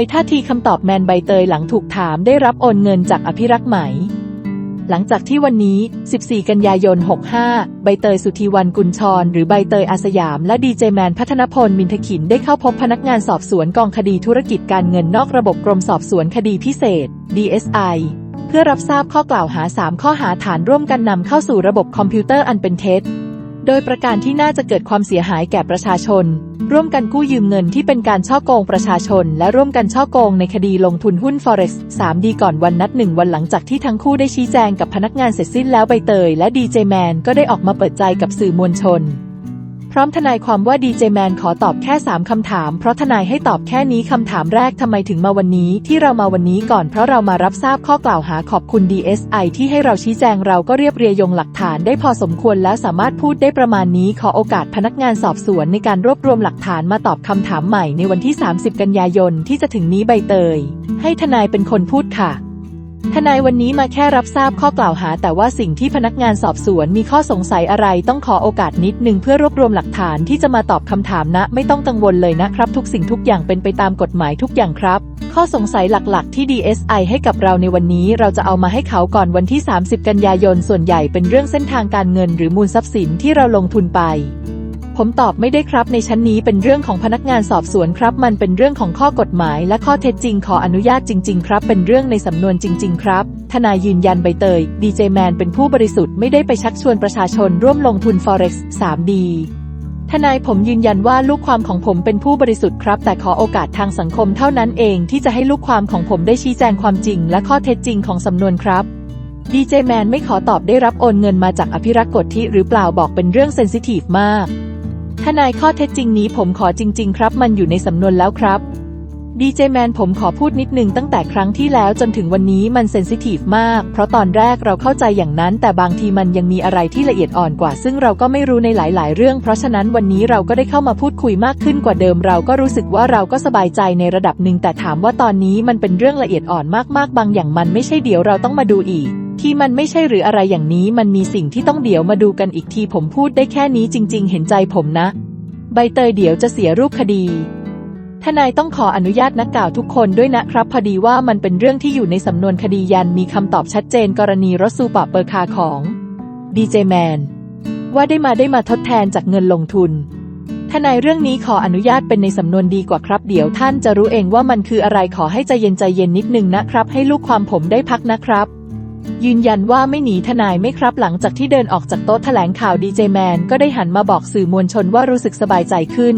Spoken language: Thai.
ยท่าทีคำตอบแมนใบเตยหลังถูกถามได้รับโอนเงินจากอภิรักษ์ไหม หลังจากที่วันนี้ 14 กันยายน 65 ใบเตยสุธีวันกุลชร หรือใบเตยอาสยาม และดีเจแมนพัฒนพล มินทขินได้เข้าพบพนักงานสอบสวนกองคดีธุรกิจการเงินนอกระบบกรมสอบสวนคดีพิเศษ DSI เพื่อรับทราบข้อกล่าวหา 3 ข้อหาฐานร่วมกันนำเข้าสู่ระบบคอมพิวเตอร์อันเป็นเท็จ โดยประการที่น่าจะเกิดความเสียหายแก่ประชาชน ร่วมกันกู้ยืมเงินที่เป็นการช่อโกงประชาชน และร่วมกันช่อโกงในคดีลงทุนหุ้น Forex 3 ดีก่อนวันนัดหนึ่งวันหลังจากที่ทั้งคู่ได้ชี้แจงกับพนักงานเสร็จสิ้นแล้วใบเตย และดีเจแมนก็ได้ออกมาเปิดใจกับสื่อมวลชน พร้อมทนายความว่าดีเจแมนขอตอบแค่ 3 คำถาม เพราะทนายให้ตอบแค่นี้คำถามแรกทำไมถึงมาวันนี้ ที่เรามาวันนี้ก่อนเพราะเรามารับทราบข้อกล่าวหาขอบคุณ DSI ที่ให้เราชี้แจงเราก็เรียบเรียงหลักฐานได้พอสมควรแล้วสามารถพูดได้ประมาณนี้ขอโอกาสพนักงานสอบสวนในการรวบรวมหลักฐานมาตอบคำถามใหม่ในวันที่ 30 กันยายนที่จะถึงนี้ใบเตย ให้ทนายเป็นคนพูดค่ะ ทนายวันนี้มาแค่รับทราบข้อกล่าวหา แต่ว่าสิ่งที่พนักงานสอบสวนมีข้อสงสัยอะไรต้องขอโอกาสนิดนึงเพื่อรวบรวมหลักฐานที่จะมาตอบคำถามนะ ไม่ต้องกังวลเลยนะครับ ทุกสิ่งทุกอย่างเป็นไปตามกฎหมายทุกอย่างครับ ข้อสงสัยหลักๆ ที่ DSI ให้กับเราในวันนี้ เราจะเอามาให้เขาก่อนวันที่ 30 กันยายนส่วนใหญ่เป็นเรื่องเส้นทางการเงิน หรือมูลทรัพย์สินที่เราลงทุนไป ผมตอบไม่ได้ครับ ในชั้นนี้เป็นเรื่องของพนักงานสอบสวนครับ มันเป็นเรื่องของข้อกฎหมาย และข้อเท็จจริงขออนุญาตจริง ๆ ครับ เป็นเรื่องในสำนวนจริง ๆ ครับ ทนายยืนยันใบเตย ดีเจแมนเป็นผู้บริสุทธิ์ไม่ได้ไปชักชวนประชาชนร่วมลงทุน Forex 3D ทนายผมยืนยันว่าลูกความของผมเป็นผู้บริสุทธิ์ครับ แต่ขอโอกาสทางสังคมเท่านั้นเอง ที่จะให้ลูกความของผมได้ชี้แจงความจริง และข้อเท็จจริงของสำนวนครับดีเจแมนไม่ขอตอบได้รับโอนเงินมาจากอภิรักษ์กฎที่หรือเปล่าบอกเป็นเรื่องเซนซิทีฟมาก ทนายข้อเท็จจริงนี้ผมขอจริง ๆ ครับ มันอยู่ในสำนวนแล้วครับดีเจแมนผมขอพูดนิดนึงตั้งแต่ครั้งที่แล้วจนถึงวันนี้มันเซนซิทีฟมาก เพราะตอนแรกเราเข้าใจอย่างนั้น แต่บางทีมันยังมีอะไรที่ละเอียดอ่อนกว่า ซึ่งเราก็ไม่รู้ในหลาย ๆ เรื่อง เพราะฉะนั้นวันนี้เราก็ได้เข้ามาพูดคุยมากขึ้นกว่าเดิม เราก็รู้สึกว่าเราก็สบายใจในระดับหนึ่งแต่ถามว่าตอนนี้มันเป็นเรื่องละเอียดอ่อนมาก ๆ บางอย่างมันไม่ใช่เดี๋ยวเราต้องมาดูอีกที่มันไม่ใช่หรืออะไรอย่างนี้มันมีสิ่งที่ต้องเดี๋ยวมาดูกันอีกทีผมพูดได้แค่นี้จริง ๆ เห็นใจผมนะ ใบเตยเดี๋ยวจะเสียรูปคดี ทนายต้องขออนุญาตนักกล่าวทุกคนด้วยนะครับ พอดีว่ามันเป็นเรื่องที่อยู่ในสำนวนคดียันมีคำตอบชัดเจนกรณีรถซูปะเปอร์คาของดีเจแมนว่าได้มาได้มาทดแทนจากเงินลงทุน ทนายเรื่องนี้ขออนุญาตเป็นในสำนวนดีกว่าครับ เดี๋ยวท่านจะรู้เองว่ามันคืออะไรขอให้ใจเย็นใจเย็นนิดนึงนะครับ ให้ลูกความผมได้พักนะครับ ยืนยันว่าไม่หนีทนายไม่ครับหลังจากที่เดินออกจากโต๊ะแถลงข่าวดีเจแมนก็ได้หันมาบอกสื่อมวลชนว่ารู้สึกสบายใจขึ้น